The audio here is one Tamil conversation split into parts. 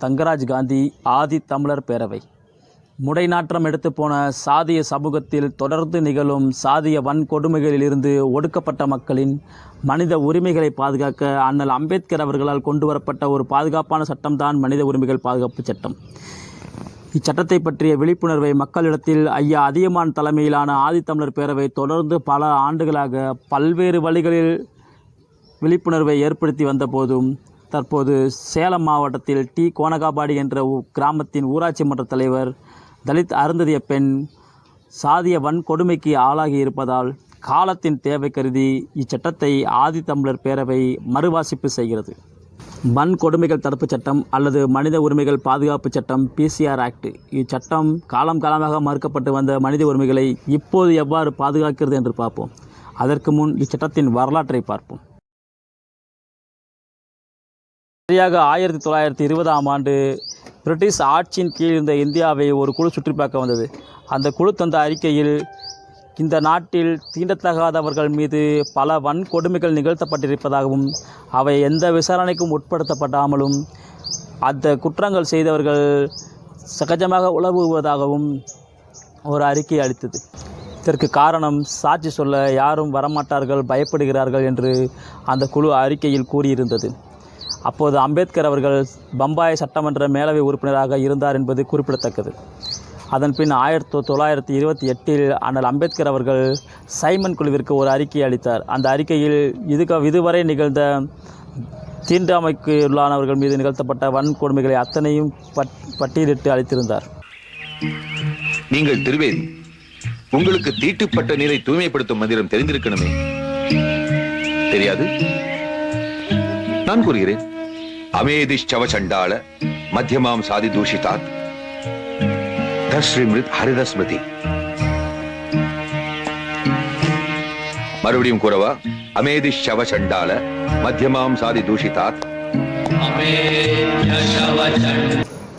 தங்கராஜ் காந்தி ஆதி தமிழர் பேரவை. முடைநாற்றம் எடுத்து போன சாதிய சமூகத்தில் தொடர்ந்து நிகழும் சாதிய வன்கொடுமைகளிலிருந்து ஒடுக்கப்பட்ட மக்களின் மனித உரிமைகளை பாதுகாக்க அண்ணல் அம்பேத்கர் அவர்களால் கொண்டு வரப்பட்ட ஒரு பாதுகாப்பான சட்டம்தான் மனித உரிமைகள் பாதுகாப்பு சட்டம். இச்சட்டத்தை பற்றிய விழிப்புணர்வை மக்களிடத்தில் ஐயா அதியமான் தலைமையிலான ஆதித்தமிழர் பேரவை தொடர்ந்து பல ஆண்டுகளாக பல்வேறு வழிகளில் விழிப்புணர்வை ஏற்படுத்தி வந்த போதும் தற்போது சேலம் மாவட்டத்தில் டி. கோனகாபாடி என்ற ஊ- கிராமத்தின் ஊராட்சி மன்ற தலைவர் தலித் அருந்ததிய பெண் சாதிய வன்கொடுமைக்கு ஆளாகி இருப்பதால் காலத்தின் தேவை கருதி இச்சட்டத்தை ஆதித்தமிழர் பேரவை மறுவாசிப்பு செய்கிறது. வன்கொடுமைகள் தடுப்புச் சட்டம் அல்லது மனித உரிமைகள் பாதுகாப்பு சட்டம் பிசிஆர் ஆக்ட் இச்சட்டம் காலம் காலமாக மறுக்கப்பட்டு வந்த மனித உரிமைகளை இப்போது எவ்வாறு பாதுகாக்கிறது என்று பார்ப்போம். அதற்கு முன் இச்சட்டத்தின் வரலாற்றை பார்ப்போம். சரியாக ஆயிரத்தி தொள்ளாயிரத்தி இருபதாம் ஆண்டு பிரிட்டிஷ் ஆட்சியின் கீழ் இருந்த இந்தியாவை ஒரு குழு சுற்றி பார்க்க வந்தது. அந்த குழு தந்த அறிக்கையில் இந்த நாட்டில் தீண்டத்தகாதவர்கள் மீது பல வன்கொடுமைகள் நிகழ்த்தப்பட்டிருப்பதாகவும் அவை எந்த விசாரணைக்கும் உட்படுத்தப்படாமலும் அந்த குற்றங்கள் செய்தவர்கள் சகஜமாக உழவுவதாகவும் ஒரு அறிக்கை அளித்தது. இதற்கு காரணம் சாட்சி சொல்ல யாரும் வரமாட்டார்கள் பயப்படுகிறார்கள் என்று அந்த குழு அறிக்கையில் கூறியிருந்தது. அப்போது அம்பேத்கர் அவர்கள் பம்பாய் சட்டமன்ற மேலவை உறுப்பினராக இருந்தார் என்பது குறிப்பிடத்தக்கது. அதன் பின் ஆயிரத்தி தொள்ளாயிரத்தி இருபத்தி எட்டில் அண்ணல் அம்பேத்கர் அவர்கள் சைமன் குழுவிற்கு ஒரு அறிக்கை அளித்தார். அந்த அறிக்கையில் இதுக்கு இதுவரை நிகழ்ந்த தீண்டாமைக்கு உள்ளானவர்கள் மீது நிகழ்த்தப்பட்ட வன்கொடுமைகளை அத்தனையும் பட் பட்டியலிட்டு அளித்திருந்தார். நீங்கள் திருவேதி உங்களுக்கு தீட்டுப்பட்ட நீரை தூய்மைப்படுத்தும் மந்திரம் தெரிந்திருக்கணுமே? தெரியாது? நான் கூறுகிறேன். அமேதிஷ்சவ சண்டாள மத்தியமாம் சாதி தூஷிதாத். தஸ்ரீமிருத் ஹரித ஸ்மிருதி மறுபடியும் கூறவா அமேதிஷ்சவ சண்டாள மத்தியமாம் சாதி தூஷிதாத்.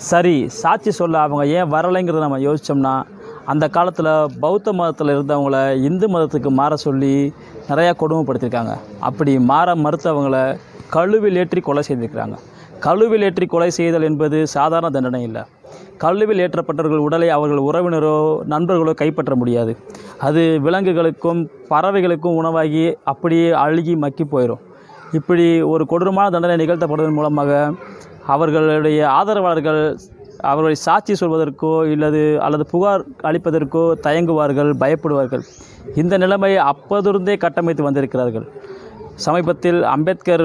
சரி சாட்சி சொல்ல அவங்க ஏன் வரலைங்கிறத நம்ம யோசித்தோம்னா அந்த காலத்தில் பௌத்த மதத்தில் இருந்தவங்கள இந்து மதத்துக்கு மாற சொல்லி நிறையா கொடுமைப்படுத்தியிருக்காங்க. அப்படி மாற மறுத்தவங்களை கழுவில் ஏற்றி கொலை செய்திருக்கிறாங்க. கழுவில் ஏற்றி கொலை செய்தல் என்பது சாதாரண தண்டனை இல்லை. கழுவில் ஏற்றப்பட்டவர்கள் உடலை அவர்கள் உறவினரோ நண்பர்களோ கைப்பற்ற முடியாது. அது விலங்குகளுக்கும் பறவைகளுக்கும் உணவாகி அப்படியே அழுகி மக்கி போயிடும் இப்படி ஒரு கொடூரமான தண்டனை நிகழ்த்தப்படுவதன் மூலமாக அவர்களுடைய ஆதரவாளர்கள் அவர்களை சாட்சி சொல்வதற்கோ இல்லது அல்லது புகார் அளிப்பதற்கோ தயங்குவார்கள் பயப்படுவார்கள். இந்த நிலைமை அப்போதிருந்தே கட்டமைத்து வந்திருக்கிறார்கள். சமீபத்தில் அம்பேத்கர்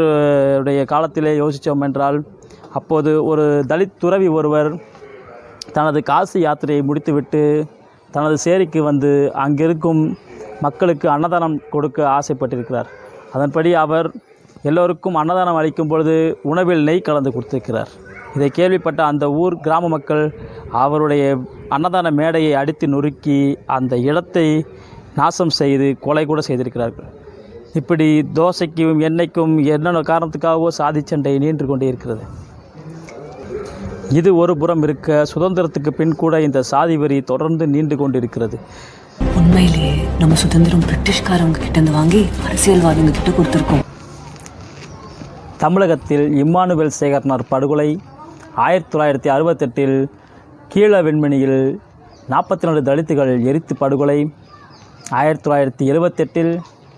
உடைய காலத்திலே யோசித்தோம் என்றால் அப்போது ஒரு தலித் துறவி ஒருவர் தனது காசி யாத்திரையை முடித்துவிட்டு தனது சேரிக்கு வந்து அங்கிருக்கும் மக்களுக்கு அன்னதானம் கொடுக்க ஆசைப்பட்டிருக்கிறார். அதன்படி அவர் எல்லோருக்கும் அன்னதானம் அளிக்கும் பொழுது உணவில் நெய் கலந்து கொடுத்திருக்கிறார். இதை கேள்விப்பட்ட அந்த ஊர் கிராம மக்கள் அவருடைய அன்னதான மேடையை அடித்து நொறுக்கி அந்த இடத்தை நாசம் செய்து கொலை கூட செய்திருக்கிறார்கள். இப்படி தோசைக்கும் எண்ணெய்க்கும் என்னென்ன காரணத்துக்காகவோ சாதி சண்டை நீண்டு கொண்டே இருக்கிறது. இது ஒரு புறம் இருக்க சுதந்திரத்துக்கு பின் கூட இந்த சாதி வரி தொடர்ந்து நீண்டு கொண்டிருக்கிறது. உண்மையிலேயே நம்ம சுதந்திரம் பிரிட்டிஷ்காரவங்க கிட்ட இருந்து வாங்கி அரசியல்வாதிங்க கிட்ட கொடுத்துருக்கோம். தமிழகத்தில் இம்மானுவேல் சேகர்னார் படுகொலை ஆயிரத்தி தொள்ளாயிரத்தி அறுபத்தெட்டில் கீழ வெண்மணியில் நாற்பத்தி ரெண்டு தலித்துகள் எரித்து படுகொலை ஆயிரத்தி தொள்ளாயிரத்தி எழுபத்தெட்டில்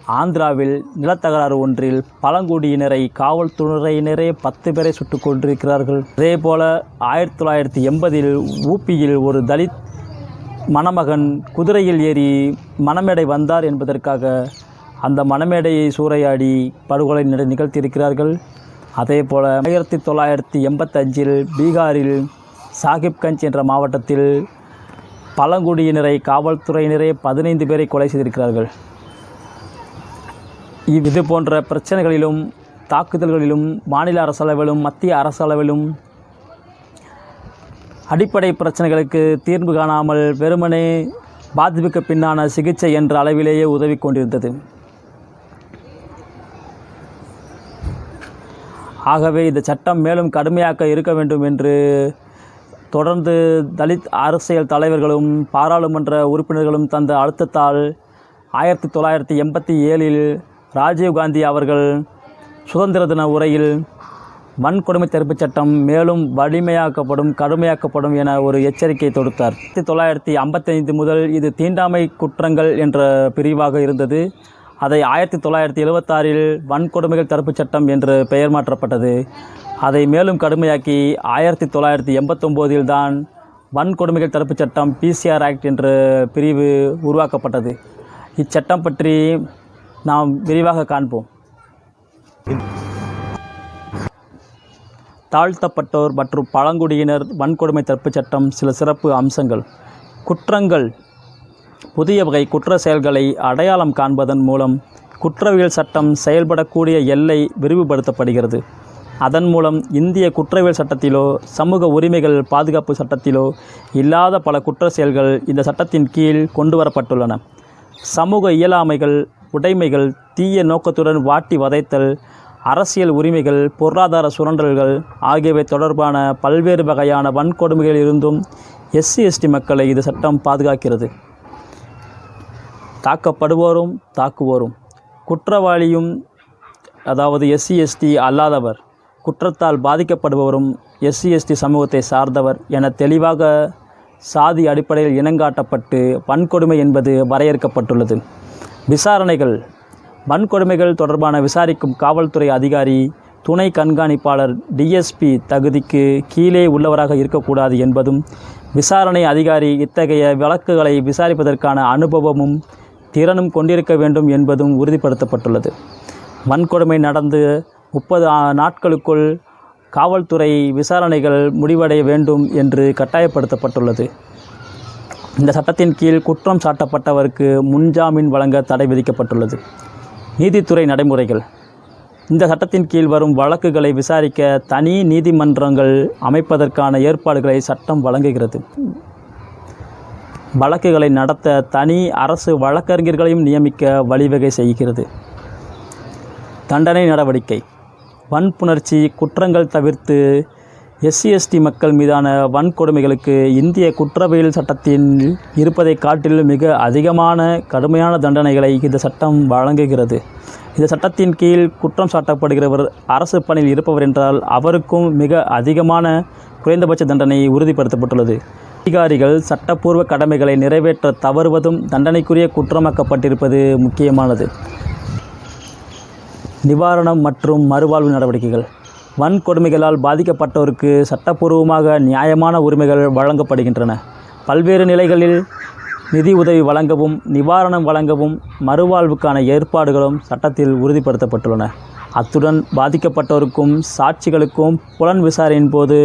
ஆந்திராவில் நிலத்தகராறு ஒன்றில் பழங்குடியினரை காவல்துறையினரே பத்து பேரை சுட்டுக் கொண்டிருக்கிறார்கள் அதே போல ஆயிரத்தி தொள்ளாயிரத்தி எண்பதில் ஊப்பியில் ஒரு தலித் மணமகன் குதிரையில் ஏறி மணமேடை வந்தார் என்பதற்காக அந்த மணமேடையை சூறையாடி படுகொலை நிக- நிகழ்த்தியிருக்கிறார்கள். அதே போல் ஆயிரத்தி தொள்ளாயிரத்தி எண்பத்தஞ்சில் பீகாரில் சாகிப்கஞ்ச் என்ற மாவட்டத்தில் பழங்குடியினரை காவல்துறையினரே பதினைந்து பேரை கொலை செய்திருக்கிறார்கள். இது போன்ற பிரச்சனைகளிலும் தாக்குதல்களிலும் மாநில அரசளவிலும் மத்திய அரசளவிலும் அடிப்படை பிரச்சனைகளுக்கு தீர்வு காணாமல் வெறுமனே பாதிப்புக்கு பின்னான சிகிச்சை என்ற அளவிலேயே உதவி கொண்டிருந்தது. ஆகவே இந்த சட்டம் மேலும் கடுமையாக்க இருக்க வேண்டும் என்று தொடர்ந்து தலித் அரசியல் தலைவர்களும் பாராளுமன்ற உறுப்பினர்களும் தந்த அழுத்தத்தால் ஆயிரத்தி தொள்ளாயிரத்தி எண்பத்தி ஏழில் ராஜீவ்காந்தி அவர்கள் சுதந்திர தின உரையில் வன்கொடுமை தடுப்புச் சட்டம் மேலும் வலிமையாக்கப்படும் கடுமையாக்கப்படும் என ஒரு எச்சரிக்கை தொடுத்தார். ஆயிரத்தி தொள்ளாயிரத்தி ஐம்பத்தைந்து முதல் இது தீண்டாமை குற்றங்கள் என்ற பிரிவாக இருந்தது. அதை ஆயிரத்தி தொள்ளாயிரத்தி எழுபத்தாறில் வன்கொடுமைகள் தடுப்புச் சட்டம் என்று பெயர் மாற்றப்பட்டது. அதை மேலும் கடுமையாக்கி ஆயிரத்தி தொள்ளாயிரத்தி எண்பத்தொம்போதில் தான் வன்கொடுமைகள் தடுப்புச் சட்டம் பிசிஆர் ஆக்ட் என்ற பிரிவு உருவாக்கப்பட்டது. இச்சட்டம் பற்றி நாம் விரிவாக காண்போம். தாழ்த்தப்பட்டோர் மற்றும் பழங்குடியினர் வன்கொடுமை தடுப்புச் சட்டம் சில சிறப்பு அம்சங்கள். குற்றங்கள். புதிய வகை குற்ற செயல்களை அடையாளம் காண்பதன் மூலம் குற்றவியல் சட்டம் செயல்படக்கூடிய எல்லை விரிவுபடுத்தப்படுகிறது. அதன் மூலம் இந்திய குற்றவியல் சட்டத்திலோ சமூக உரிமைகள் பாதுகாப்பு சட்டத்திலோ இல்லாத பல குற்ற செயல்கள் இந்த சட்டத்தின் கீழ் கொண்டு வரப்பட்டுள்ளன சமூக இயலாமைகள் உடைமைகள் தீய நோக்கத்துடன் வாட்டி வதைத்தல் அரசியல் உரிமைகள் பொருளாதார சுரண்டல்கள் ஆகியவை தொடர்பான பல்வேறு வகையான வன்கொடுமைகளில் இருந்தும் எஸ்சி எஸ்டி மக்களை இது சட்டம் பாதுகாக்கிறது. தாக்கப்படுவோரும் தாக்குவோரும். குற்றவாளியும் அதாவது எஸ்சி எஸ்டி அல்லாதவர் குற்றத்தால் பாதிக்கப்படுபவரும் எஸ்சி எஸ்டி சமூகத்தை சார்ந்தவர் என தெளிவாக சாதி அடிப்படையில் இனங்காட்டப்பட்டு வன்கொடுமை என்பது வரையறுக்கப்பட்டுள்ளது. விசாரணைகள். வன்கொடுமைகள் தொடர்பான விசாரிக்கும் காவல்துறை அதிகாரி துணை கண்காணிப்பாளர் டிஎஸ்பி தகுதிக்கு கீழே உள்ளவராக இருக்கக்கூடாது என்பதும் விசாரணை அதிகாரி இத்தகைய வழக்குகளை விசாரிப்பதற்கான அனுபவமும் திறனும் கொண்டிருக்க வேண்டும் என்பதும் உறுதிப்படுத்தப்பட்டுள்ளது. வன்கொடுமை நடந்து முப்பது நாட்களுக்குள் காவல்துறை விசாரணைகள் முடிவடைய வேண்டும் என்று கட்டாயப்படுத்தப்பட்டுள்ளது. இந்த சட்டத்தின் கீழ் குற்றம் சாட்டப்பட்டவருக்கு முன்ஜாமீன் வழங்க தடை விதிக்கப்பட்டுள்ளது. நீதித்துறை நடைமுறைகள். இந்த சட்டத்தின் கீழ் வரும் வழக்குகளை விசாரிக்க தனி நீதிமன்றங்கள் அமைப்பதற்கான ஏற்பாடுகளை சட்டம் வழங்குகிறது. வழக்குகளை நடத்த தனி அரசு வழக்கறிஞர்களையும் நியமிக்க வழிவகை செய்கிறது. தண்டனை நடவடிக்கை. வன்புணர்ச்சி குற்றங்கள் தவிர்த்து எஸ்சி எஸ்டி மக்கள் மீதான வன்கொடுமைகளுக்கு இந்திய குற்றவியல் சட்டத்தில் இருப்பதை காட்டிலும் மிக அதிகமான கடுமையான தண்டனைகளை இந்த சட்டம் வழங்குகிறது. இந்த சட்டத்தின் கீழ் குற்றம் சாட்டப்படுகிறவர் அரசு பணியில் இருப்பவர் என்றால் அவருக்கும் மிக அதிகமான குறைந்தபட்ச தண்டனை உறுதிப்படுத்தப்பட்டுள்ளது. அதிகாரிகள் சட்டப்பூர்வ கடமைகளை நிறைவேற்ற தவறுவதும் தண்டனைக்குரிய குற்றமாக்கப்பட்டிருப்பது முக்கியமானது. நிவாரணம் மற்றும் மறுவாழ்வு நடவடிக்கைகள். வன்கொடுமைகளால் பாதிக்கப்பட்டோருக்கு சட்டப்பூர்வமாக நியாயமான உரிமைகள் வழங்கப்படுகின்றன. பல்வேறு நிலைகளில் நிதி உதவி வழங்கவும் நிவாரணம் வழங்கவும் மறுவாழ்வுக்கான ஏற்பாடுகளும் சட்டத்தில் உறுதிப்படுத்தப்பட்டுள்ளன. அத்துடன் பாதிக்கப்பட்டோருக்கும் சாட்சிகளுக்கும் புலன் விசாரணையின் போது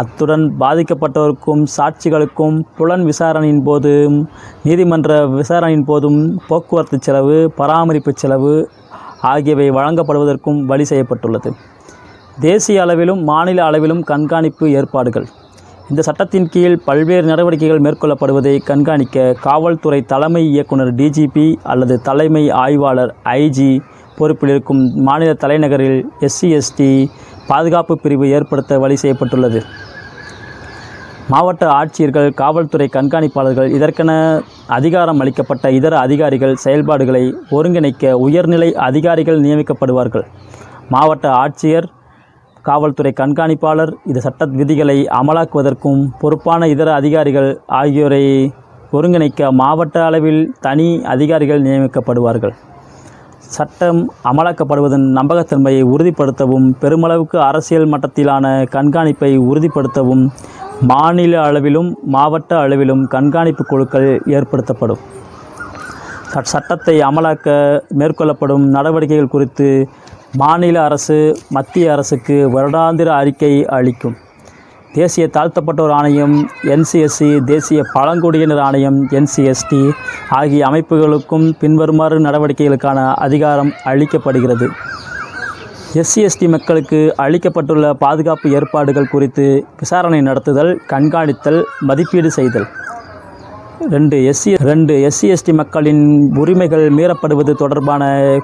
அத்துடன் பாதிக்கப்பட்டோருக்கும் சாட்சிகளுக்கும் புலன் விசாரணையின் போதும் நீதிமன்ற விசாரணையின் போதும் போக்குவரத்து செலவு பராமரிப்பு செலவு ஆகியவை வழங்கப்படுவதற்கும் வழி செய்யப்பட்டுள்ளது. தேசிய அளவிலும் மாநில அளவிலும் கண்காணிப்பு ஏற்பாடுகள். இந்த சட்டத்தின் கீழ் பல்வேறு நடவடிக்கைகள் மேற்கொள்ளப்படுவதை கண்காணிக்க காவல்துறை தலைமை இயக்குனர் டிஜிபி அல்லது தலைமை ஆய்வாளர் ஐஜி பொறுப்பில் இருக்கும் மாநில தலைநகரில் எஸ்சி எஸ்டி பாதுகாப்பு பிரிவு ஏற்படுத்த வழி செய்யப்பட்டுள்ளது. மாவட்ட ஆட்சியர்கள் காவல்துறை கண்காணிப்பாளர்கள் இதற்கென அதிகாரம் அளிக்கப்பட்ட இதர அதிகாரிகள் செயல்பாடுகளை ஒருங்கிணைக்க உயர்நிலை அதிகாரிகள் நியமிக்கப்படுவார்கள். மாவட்ட ஆட்சியர் காவல்துறை கண்காணிப்பாளர் இது சட்ட விதிகளை அமலாக்குவதற்கும் பொறுப்பான இதர அதிகாரிகள் ஆகியோரை ஒருங்கிணைக்க மாவட்ட அளவில் தனி அதிகாரிகள் நியமிக்கப்படுவார்கள். சட்டம் அமலாக்கப்படுவதன் நம்பகத்தன்மையை உறுதிப்படுத்தவும் பெருமளவுக்கு அரசியல் மட்டத்திலான கண்காணிப்பை உறுதிப்படுத்தவும் மாநில அளவிலும் மாவட்ட அளவிலும் கண்காணிப்பு குழுக்கள் ஏற்படுத்தப்படும். சட்டத்தை அமலாக்க மேற்கொள்ளப்படும் நடவடிக்கைகள் குறித்து மாநில அரசு மத்திய அரசுக்கு வருடாந்திர அறிக்கை அளிக்கும். தேசிய தாழ்த்தப்பட்டோர் ஆணையம் என்சிஎஸ்சி தேசிய பழங்குடியினர் ஆணையம் என்சிஎஸ்டி ஆகிய அமைப்புகளுக்கும் பின்வருமாறு நடவடிக்கைகளுக்கான அதிகாரம் அளிக்கப்படுகிறது. எஸ்சிஎஸ்டி மக்களுக்கு அளிக்கப்பட்டுள்ள பாதுகாப்பு ஏற்பாடுகள் குறித்து விசாரணை நடத்துதல் கண்காணித்தல் மதிப்பீடு செய்தல். ரெண்டு எஸ்சி ரெண்டு எஸ்சி எஸ்டி மக்களின் உரிமைகள் மீறப்படுவது தொடர்பான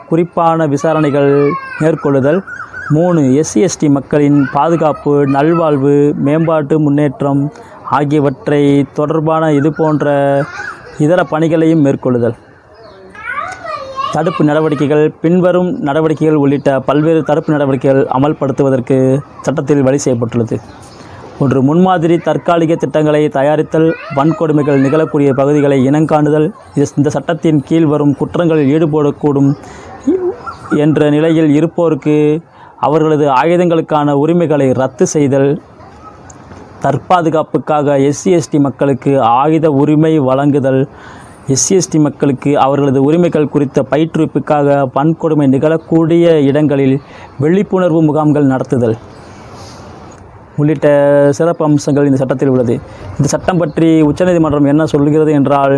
குறிப்பான விசாரணைகள் மேற்கொள்ளுதல் மூணு எஸ்சி எஸ்டி மக்களின் பாதுகாப்பு நல்வாழ்வு மேம்பாட்டு முன்னேற்றம் ஆகியவற்றை தொடர்பான இது போன்ற இதர பணிகளையும் மேற்கொள்ளுதல். தடுப்பு நடவடிக்கைகள் பின்வரும் நடவடிக்கைகள் உள்ளிட்ட பல்வேறு தடுப்பு நடவடிக்கைகள் அமல்படுத்துவதற்கு சட்டத்தில் வழி செய்யப்பட்டுள்ளது. ஒன்று முன்மாதிரி தற்காலிக திட்டங்களை தயாரித்தல் வன்கொடுமைகள் நிகழக்கூடிய பகுதிகளை இனங்காணுதல் இது இந்த சட்டத்தின் கீழ் வரும் குற்றங்களில் ஈடுபடக்கூடும் என்ற நிலையில் இருப்போருக்கு அவர்களது ஆயுதங்களுக்கான உரிமைகளை ரத்து செய்தல் தற்பாதுகாப்புக்காக எஸ்சி எஸ்டி மக்களுக்கு ஆயுத உரிமை வழங்குதல் எஸ்சி எஸ்டி மக்களுக்கு அவர்களது உரிமைகள் குறித்த பயிற்றுவிப்புக்காக வன்கொடுமை நிகழக்கூடிய இடங்களில் விழிப்புணர்வு முகாம்கள் நடத்துதல். உள்ளிட்ட சிறப்பு அம்சங்கள் இந்த சட்டத்தில் உள்ளது. இந்த சட்டம் பற்றி உச்சநீதிமன்றம் என்ன சொல்கிறது என்றால்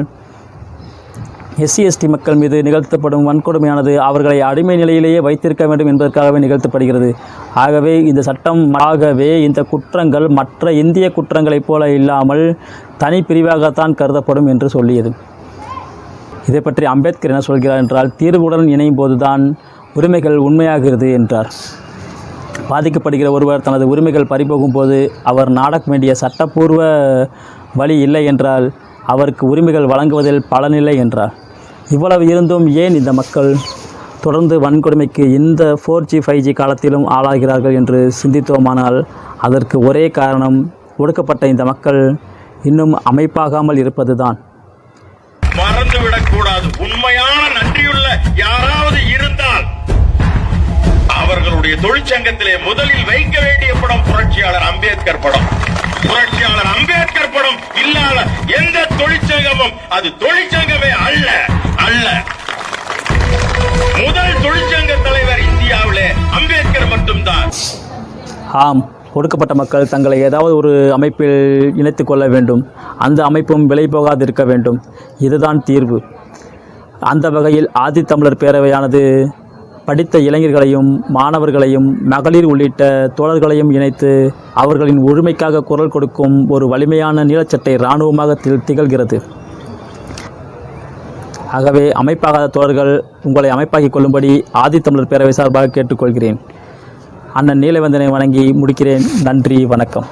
எஸ்சி எஸ்டி மக்கள் மீது நிகழ்த்தப்படும் வன்கொடுமையானது அவர்களை அடிமை நிலையிலேயே வைத்திருக்க வேண்டும் என்பதற்காகவே நிகழ்த்தப்படுகிறது. ஆகவே இந்த சட்டம் ஆகவே இந்த குற்றங்கள் மற்ற இந்திய குற்றங்களைப் போல இல்லாமல் தனிப்பிரிவாகத்தான் கருதப்படும் என்று சொல்லியது. இதை பற்றி அம்பேத்கர் என்ன சொல்கிறார் என்றால் தீர்வுடன் இணையும் போதுதான் உரிமைகள் உண்மையாகிறது என்றார். பாதிக்கப்படுகிற ஒருவர் தனது உரிமைகள் பறிபோகும் போது அவர் நாடக்க வேண்டிய சட்டப்பூர்வ வழி இல்லை என்றால் அவருக்கு உரிமைகள் வழங்குவதில் பலனில்லை என்றார். இவ்வளவு இருந்தும் ஏன் இந்த மக்கள் தொடர்ந்து வன்கொடுமைக்கு இந்த ஃபோர் ஜி ஃபைவ் ஜி காலத்திலும் ஆளாகிறார்கள் என்று சிந்தித்தோமானால் அதற்கு ஒரே காரணம் ஒடுக்கப்பட்ட இந்த மக்கள் இன்னும் அமைப்பாகாமல் இருப்பதுதான். மறந்துவிடக்கூடாது. உண்மையான நன்றியுள்ள யாராவது இருந்தால் அவர்களுடைய தொழிற்சங்கத்திலே முதலில் வைக்க வேண்டிய படம் புரட்சியாளர் அம்பேத்கர் படம். புரட்சியாளர் அம்பேத்கர் படம் இல்லாத எந்த தொழிற்சங்கமும் அது தொழிற்சங்கமே அல்ல அல்ல. முதல் தொழிற்சங்க தலைவர் இந்தியாவிலே அம்பேத்கர் மட்டும்தான். ஆம் ஒடுக்கப்பட்ட மக்கள் தங்களை ஏதாவது ஒரு அமைப்பில் இணைத்து கொள்ள வேண்டும். அந்த அமைப்பும் விலை போகாதிருக்க வேண்டும். இதுதான் தீர்வு. அந்த வகையில் ஆதித்தமிழர் பேரவையானது படித்த இளைஞர்களையும் மாணவர்களையும் மகளிர் உள்ளிட்ட தோழர்களையும் இணைத்து அவர்களின் உரிமைக்காக குரல் கொடுக்கும் ஒரு வலிமையான நீலச்சட்டை இராணுவமாக திகழ் திகழ்கிறது. ஆகவே அமைப்பாகாத தோழர்கள் உங்களை அமைப்பாக்கிக் கொள்ளும்படி ஆதித்தமிழர் பேரவை சார்பாக கேட்டுக்கொள்கிறேன். அண்ணன் நீலவந்தனை வணங்கி முடிக்கிறேன். நன்றி வணக்கம்.